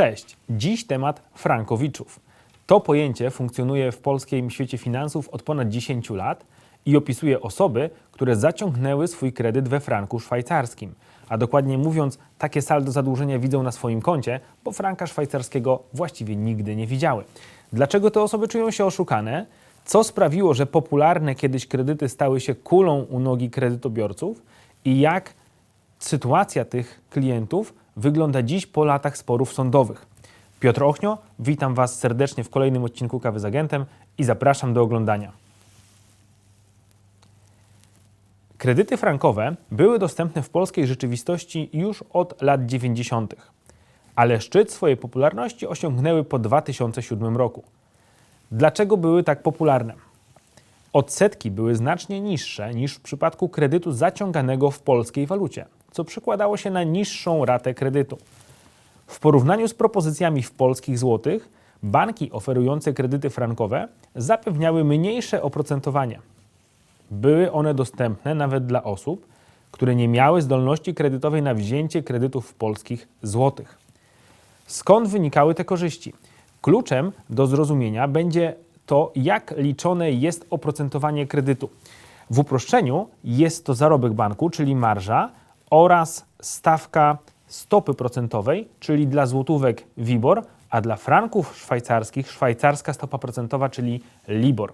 Cześć, dziś temat frankowiczów. To pojęcie funkcjonuje w polskim świecie finansów od ponad 10 lat i opisuje osoby, które zaciągnęły swój kredyt we franku szwajcarskim. A dokładnie mówiąc, takie saldo zadłużenia widzą na swoim koncie, bo franka szwajcarskiego właściwie nigdy nie widziały. Dlaczego te osoby czują się oszukane? Co sprawiło, że popularne kiedyś kredyty stały się kulą u nogi kredytobiorców? I jak sytuacja tych klientów wygląda dziś po latach sporów sądowych. Piotr Ochnio, witam Was serdecznie w kolejnym odcinku Kawy z Agentem i zapraszam do oglądania. Kredyty frankowe były dostępne w polskiej rzeczywistości już od lat 90., ale szczyt swojej popularności osiągnęły po 2007 roku. Dlaczego były tak popularne? Odsetki były znacznie niższe niż w przypadku kredytu zaciąganego w polskiej walucie, co przekładało się na niższą ratę kredytu. W porównaniu z propozycjami w polskich złotych, banki oferujące kredyty frankowe zapewniały mniejsze oprocentowanie. Były one dostępne nawet dla osób, które nie miały zdolności kredytowej na wzięcie kredytów w polskich złotych. Skąd wynikały te korzyści? Kluczem do zrozumienia będzie to, jak liczone jest oprocentowanie kredytu. W uproszczeniu jest to zarobek banku, czyli marża, oraz stawka stopy procentowej, czyli dla złotówek WIBOR, a dla franków szwajcarskich szwajcarska stopa procentowa, czyli LIBOR.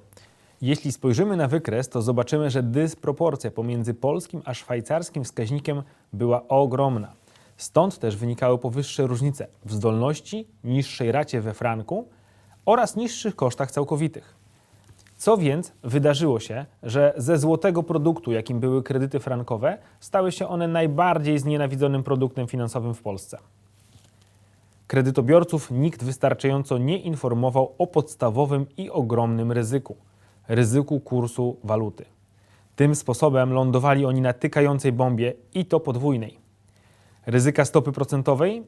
Jeśli spojrzymy na wykres, to zobaczymy, że dysproporcja pomiędzy polskim a szwajcarskim wskaźnikiem była ogromna. Stąd też wynikały powyższe różnice w zdolności, niższej racie we franku oraz niższych kosztach całkowitych. Co więc wydarzyło się, że ze złotego produktu, jakim były kredyty frankowe, stały się one najbardziej znienawidzonym produktem finansowym w Polsce? Kredytobiorców nikt wystarczająco nie informował o podstawowym i ogromnym ryzyku ryzyku kursu waluty. Tym sposobem lądowali oni na tykającej bombie i to podwójnej. Ryzyka stopy procentowej,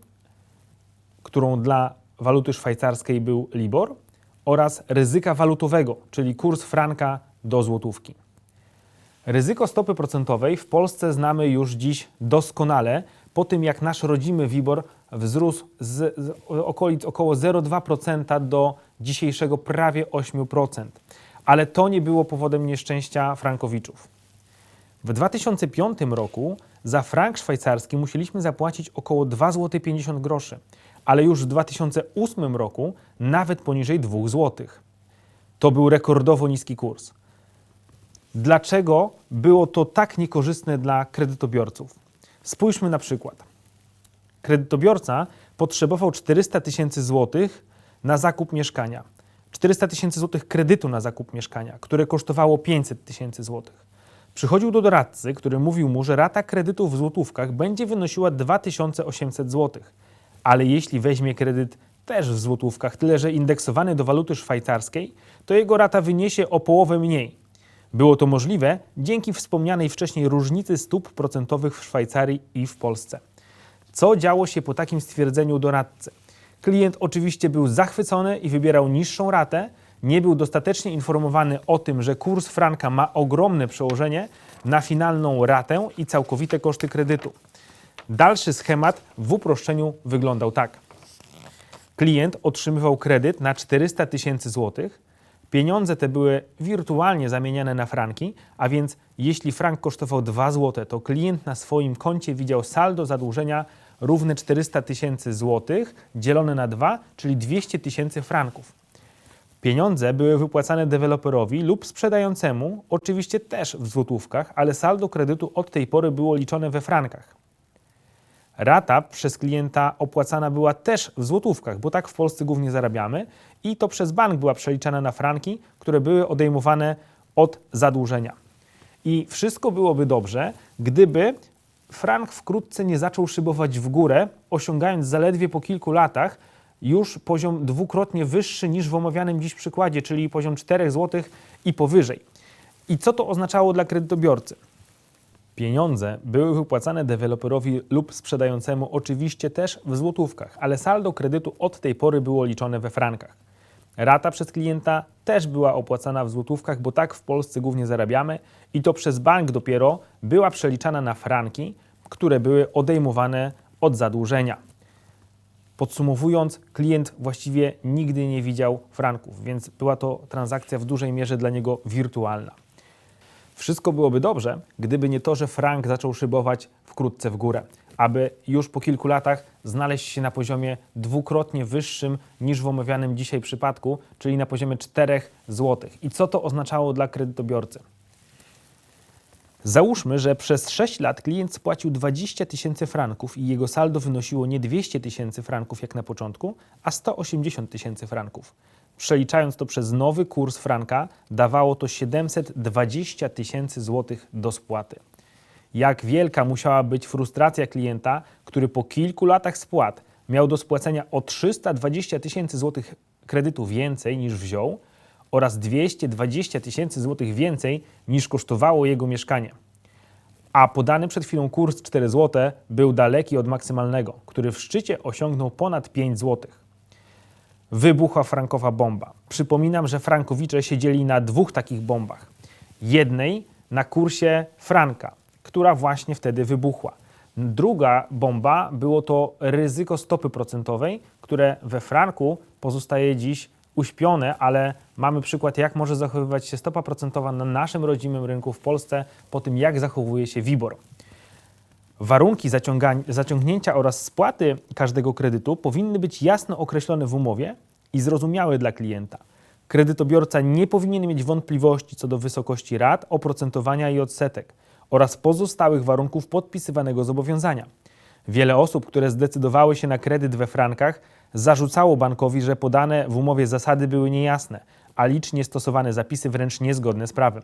którą dla waluty szwajcarskiej był LIBOR, oraz ryzyka walutowego, czyli kurs franka do złotówki. Ryzyko stopy procentowej w Polsce znamy już dziś doskonale, po tym jak nasz rodzimy WIBOR wzrósł z, okolic około 0,2% do dzisiejszego prawie 8%. Ale to nie było powodem nieszczęścia frankowiczów. W 2005 roku za frank szwajcarski musieliśmy zapłacić około 2,50 zł, ale już w 2008 roku nawet poniżej 2 zł. To był rekordowo niski kurs. Dlaczego było to tak niekorzystne dla kredytobiorców? Spójrzmy na przykład. Kredytobiorca potrzebował 400 tysięcy złotych na zakup mieszkania. 400 tysięcy złotych kredytu na zakup mieszkania, które kosztowało 500 tysięcy złotych. Przychodził do doradcy, który mówił mu, że rata kredytu w złotówkach będzie wynosiła 2800 złotych. Ale jeśli weźmie kredyt też w złotówkach, tyle że indeksowany do waluty szwajcarskiej, to jego rata wyniesie o połowę mniej. Było to możliwe dzięki wspomnianej wcześniej różnicy stóp procentowych w Szwajcarii i w Polsce. Co działo się po takim stwierdzeniu doradcy? Klient oczywiście był zachwycony i wybierał niższą ratę, nie był dostatecznie informowany o tym, że kurs franka ma ogromne przełożenie na finalną ratę i całkowite koszty kredytu. Dalszy schemat w uproszczeniu wyglądał tak. Klient otrzymywał kredyt na 400 tysięcy złotych. Pieniądze te były wirtualnie zamieniane na franki, a więc jeśli frank kosztował 2 zł, to klient na swoim koncie widział saldo zadłużenia równe 400 tysięcy złotych dzielone na 2, czyli 200 tysięcy franków. Pieniądze były wypłacane deweloperowi lub sprzedającemu, oczywiście też w złotówkach, ale saldo kredytu od tej pory było liczone we frankach. Rata przez klienta opłacana była też w złotówkach, bo tak w Polsce głównie zarabiamy i to przez bank była przeliczana na franki, które były odejmowane od zadłużenia. I wszystko byłoby dobrze, gdyby frank wkrótce nie zaczął szybować w górę, osiągając zaledwie po kilku latach już poziom dwukrotnie wyższy niż w omawianym dziś przykładzie, czyli poziom 4 zł i powyżej. I co to oznaczało dla kredytobiorcy? Pieniądze były wypłacane deweloperowi lub sprzedającemu oczywiście też w złotówkach, ale saldo kredytu od tej pory było liczone we frankach. Rata przez klienta też była opłacana w złotówkach, bo tak w Polsce głównie zarabiamy i to przez bank dopiero była przeliczana na franki, które były odejmowane od zadłużenia. Podsumowując, klient właściwie nigdy nie widział franków, więc była to transakcja w dużej mierze dla niego wirtualna. Wszystko byłoby dobrze, gdyby nie to, że frank zaczął szybować wkrótce w górę, aby już po kilku latach znaleźć się na poziomie dwukrotnie wyższym niż w omawianym dzisiaj przypadku, czyli na poziomie 4 zł. I co to oznaczało dla kredytobiorcy? Załóżmy, że przez 6 lat klient spłacił 20 tysięcy franków i jego saldo wynosiło nie 200 tysięcy franków jak na początku, a 180 tysięcy franków. Przeliczając to przez nowy kurs franka, dawało to 720 tysięcy złotych do spłaty. Jak wielka musiała być frustracja klienta, który po kilku latach spłat miał do spłacenia o 320 tysięcy złotych kredytu więcej niż wziął oraz 220 tysięcy złotych więcej niż kosztowało jego mieszkanie. A podany przed chwilą kurs 4 zł był daleki od maksymalnego, który w szczycie osiągnął ponad 5 złotych wybuchła frankowa bomba. Przypominam, że frankowicze siedzieli na dwóch takich bombach. Jednej na kursie franka, która właśnie wtedy wybuchła. Druga bomba było to ryzyko stopy procentowej, które we franku pozostaje dziś uśpione, ale mamy przykład, jak może zachowywać się stopa procentowa na naszym rodzimym rynku w Polsce po tym, jak zachowuje się WIBOR. Warunki zaciągnięcia oraz spłaty każdego kredytu powinny być jasno określone w umowie i zrozumiałe dla klienta. Kredytobiorca nie powinien mieć wątpliwości co do wysokości rat, oprocentowania i odsetek oraz pozostałych warunków podpisywanego zobowiązania. Wiele osób, które zdecydowały się na kredyt we frankach, zarzucało bankowi, że podane w umowie zasady były niejasne, a licznie stosowane zapisy wręcz niezgodne z prawem.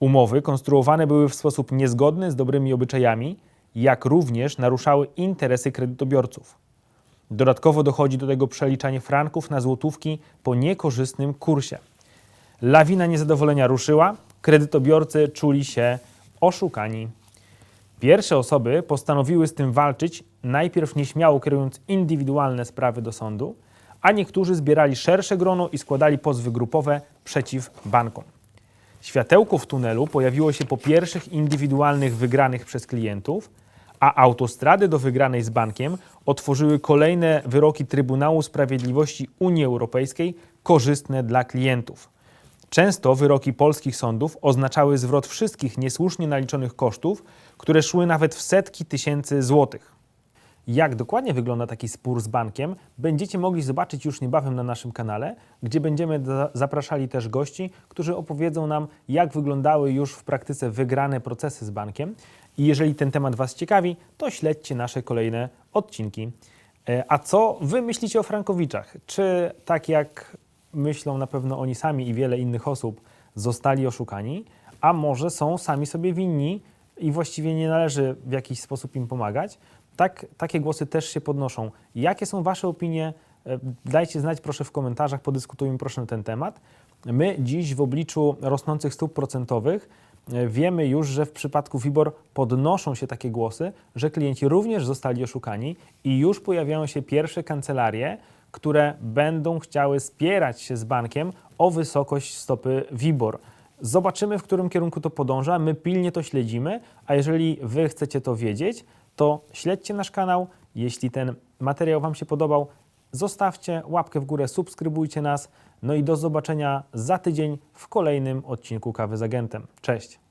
Umowy konstruowane były w sposób niezgodny z dobrymi obyczajami, jak również naruszały interesy kredytobiorców. Dodatkowo dochodzi do tego przeliczanie franków na złotówki po niekorzystnym kursie. Lawina niezadowolenia ruszyła, kredytobiorcy czuli się oszukani. Pierwsze osoby postanowiły z tym walczyć, najpierw nieśmiało kierując indywidualne sprawy do sądu, a niektórzy zbierali szersze grono i składali pozwy grupowe przeciw bankom. Światełko w tunelu pojawiło się po pierwszych indywidualnych wygranych przez klientów, a autostrady do wygranej z bankiem otworzyły kolejne wyroki Trybunału Sprawiedliwości Unii Europejskiej korzystne dla klientów. Często wyroki polskich sądów oznaczały zwrot wszystkich niesłusznie naliczonych kosztów, które szły nawet w setki tysięcy złotych. Jak dokładnie wygląda taki spór z bankiem, będziecie mogli zobaczyć już niebawem na naszym kanale, gdzie będziemy za- zapraszali też gości, którzy opowiedzą nam, jak wyglądały już w praktyce wygrane procesy z bankiem. I jeżeli ten temat Was ciekawi, to śledźcie nasze kolejne odcinki. E, A co Wy myślicie o Frankowiczach? Czy tak jak myślą na pewno oni sami i wiele innych osób, zostali oszukani, a może są sami sobie winni i właściwie nie należy w jakiś sposób im pomagać? Tak, takie głosy też się podnoszą. Jakie są Wasze opinie? E, Dajcie znać proszę w komentarzach, podyskutujmy proszę na ten temat. My dziś w obliczu rosnących stóp procentowych wiemy już, że w przypadku WIBOR podnoszą się takie głosy, że klienci również zostali oszukani i już pojawiają się pierwsze kancelarie, które będą chciały spierać się z bankiem o wysokość stopy WIBOR. Zobaczymy, w którym kierunku to podąża. My pilnie to śledzimy, a jeżeli Wy chcecie to wiedzieć, to śledźcie nasz kanał. Jeśli ten materiał Wam się podobał, zostawcie łapkę w górę, subskrybujcie nas. No i do zobaczenia za tydzień w kolejnym odcinku Kawy z Agentem. Cześć!